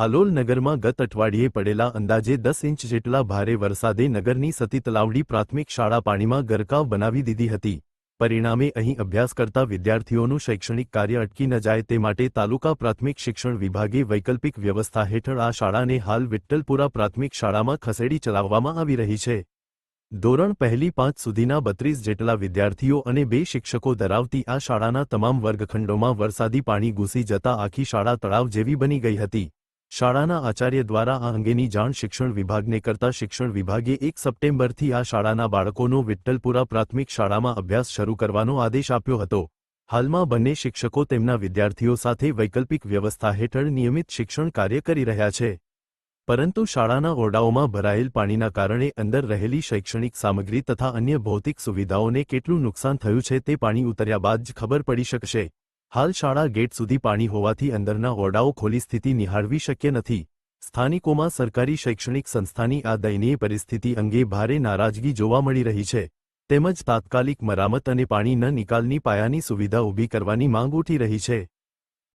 હાલોલ નગરમાં ગત અઠવાડિયે પડેલા અંદાજે દસ ઇંચ જેટલા ભારે વરસાદે નગરની સતી તલાવડી પ્રાથમિક શાળા પાણીમાં ગરકાવ બનાવી દીધી હતી. પરિણામે અહીં અભ્યાસ કરતા વિદ્યાર્થીઓનું શૈક્ષણિક કાર્ય અટકી ન જાય તે માટે તાલુકા પ્રાથમિક શિક્ષણ વિભાગે વૈકલ્પિક વ્યવસ્થા હેઠળ આ શાળાને હાલ વિઠ્ઠલપુરા પ્રાથમિક શાળામાં ખસેડી ચલાવવામાં આવી રહી છે. ધોરણ પહેલી પાંચ સુધીના બત્રીસ જેટલા વિદ્યાર્થીઓ અને બે શિક્ષકો ધરાવતી આ શાળાના તમામ વર્ગખંડોમાં વરસાદી પાણી ઘૂસી જતા આખી શાળા તળાવ જેવી બની ગઈ હતી. શાળાના આચાર્ય દ્વારા આ અંગેની જાણ શિક્ષણ વિભાગને કરતા શિક્ષણ વિભાગે એક સપ્ટેમ્બરથી આ શાળાના બાળકોનો વિઠ્ઠલપુરા પ્રાથમિક શાળામાં અભ્યાસ શરૂ કરવાનો આદેશ આપ્યો હતો. હાલમાં બંને શિક્ષકો તેમના વિદ્યાર્થીઓ સાથે વૈકલ્પિક વ્યવસ્થા હેઠળ નિયમિત શિક્ષણ કાર્ય કરી રહ્યા છે. પરંતુ શાળાના ઓરડાઓમાં ભરાયેલ પાણીના કારણે અંદર રહેલી શૈક્ષણિક સામગ્રી તથા અન્ય ભૌતિક સુવિધાઓને કેટલું નુકસાન થયું છે તે પાણી ઉતર્યા બાદ જ ખબર પડી શકશે. હાલ શાળા ગેટ સુધી પાણી હોવાથી અંદરના ઓરડાઓ ખોલી સ્થિતિ નિહાળવી શક્ય નથી. સ્થાનિકોમાં સરકારી શૈક્ષણિક સંસ્થાની આ દયનીય પરિસ્થિતિ અંગે ભારે નારાજગી જોવા મળી રહી છે. તેમજ તાત્કાલિક મરામત અને પાણીના નિકાલની પાયાની સુવિધા ઊભી કરવાની માંગ ઉઠી રહી છે.